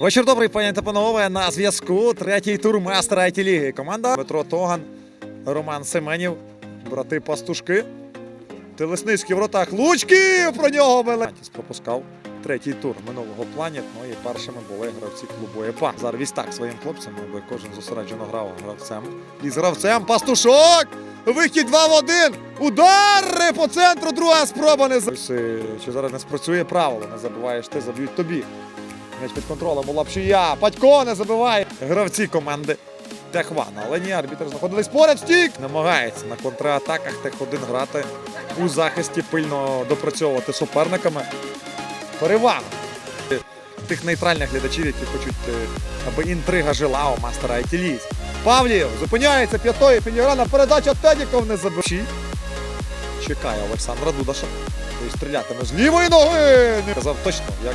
Вечір добрий, пані та панове. На зв'язку третій тур мастера it ліги. Команда Петро Тоган, Роман Семенів, брати Пастушки. Телесницький в ротах Лучків про нього били. пропускав третій тур минулого плані. Ну і першими були гравці клубу ЕПА. Зараз вістак своїм хлопцям, аби кожен зосереджено грав гравцем. І з гравцем Пастушок! Вихід 2 в 1. Удари по центру. Друга спроба не. Е, Чи зараз не спрацює правило? Не забуваєш ти, заб'ють тобі. М'яч під контролем у Лапшія. Падько не забиває. Гравці команди Техвана. Але ні, арбітр знаходились поряд. Стік! Намагається на контратаках Тех-1 грати у захисті, пильно допрацьовувати суперниками. Перевага тих нейтральних глядачів, які хочуть, е, аби інтрига жила у мастера Айтіліс. Павлів зупиняється п'ятої філіграна. Передача Тедіков не забив. Чекає Олександра Дудаша. Той стрілятиме з лівої ноги. Не казав точно, як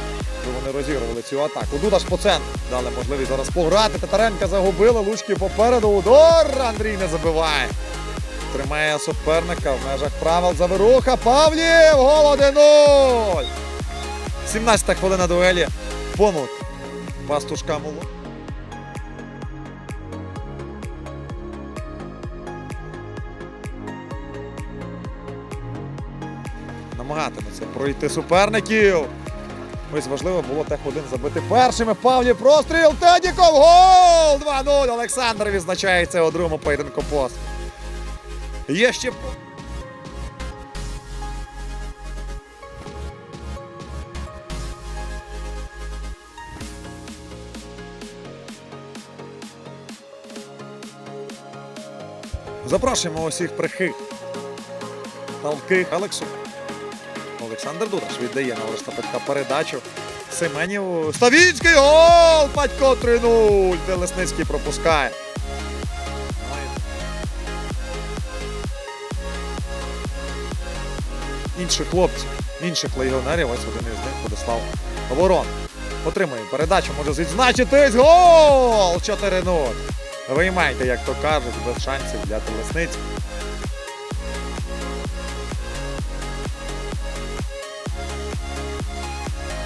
вони розігрували цю атаку. Дудаш по центру. Дали можливість зараз пограти. Татаренка загубили. Лучки попереду. Удар. Андрій не забиває. Тримає суперника в межах правил Заверуха. Павлів! Гол 1-0! 17 хвилина дуелі. Помилка. Пастушка Муло. Намагатиметься пройти суперників. Ось важливо було тех один забити першими. Павлі простріл. Тедіков. Гол! 2-0. Олександр відзначається у другому поєдинку пост. Є ще. Запрошуємо усіх прихих. Талких Алексу. Олександр Дудаш віддає на Орестапетка передачу. Семенів. Ставінський гол! Батько 3-0. Телесницький пропускає. Інших хлопців, інших легіонерів, ось один із них Владислав Ворон. Отримує передачу, може відзначитись. Гол! 4-0. Виймайте, як то кажуть, без шансів для телесниць.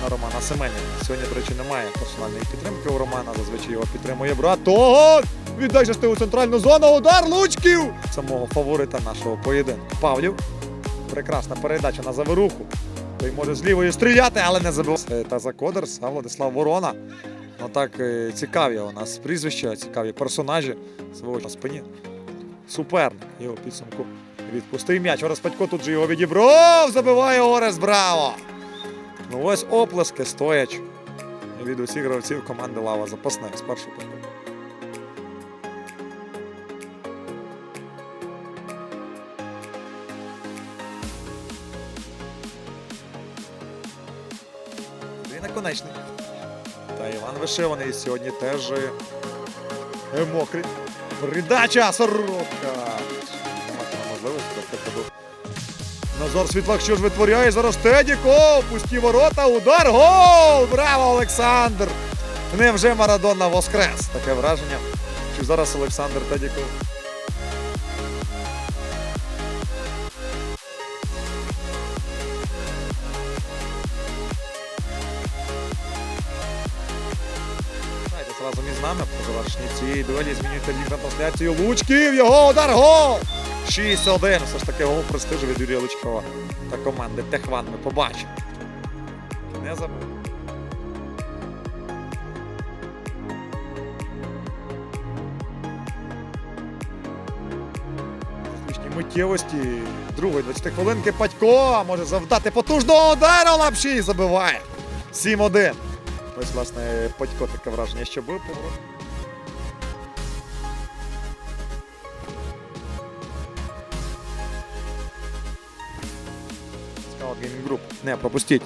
На Романа Семеніна. Сьогодні, до речі, немає персональної підтримки у Романа. Зазвичай його підтримує брат. Того! Віддай у центральну зону. Удар Лучків! Самого фаворита нашого поєдинку. Павлів. Прекрасна передача на заверуху. Той може з лівої стріляти, але не забив. Е, Та за Кодерс, а Владислав Ворона. Ну так е, цікаві у нас прізвища, цікаві персонажі. Свого на спині. Суперник. Його підсумку відпустив м'яч. Орес Патько тут же його відібрав. Забиває Орес. Браво! Ну ось оплески стояч від усіх гравців команди Лава запасних з першого тайму. І наконечний. Та Іван Вишиваний сьогодні теж е, мокрий. Передача Сорока. Назар Світлак що ж витворяє зараз Тедіко. Пусті ворота, удар, гол! Браво, Олександр! Невже Марадона воскрес? Таке враження. Чи зараз Олександр Тедіков? Разом із нами по завершенні цієї дуелі змінюєте лінк трансляцію Лучків. Його удар гол! 6-1. Все ж таки гол престижу від Юрія Лучкова та команди Техван ми побачимо. Не. Зустрічні миттєвості другої 20 хвилинки Падько може завдати потужного удару Лапші і забиває. 7-1. Ось, власне, Падько таке враження, що був поворот. Scout Gaming Group. Не пропустіть.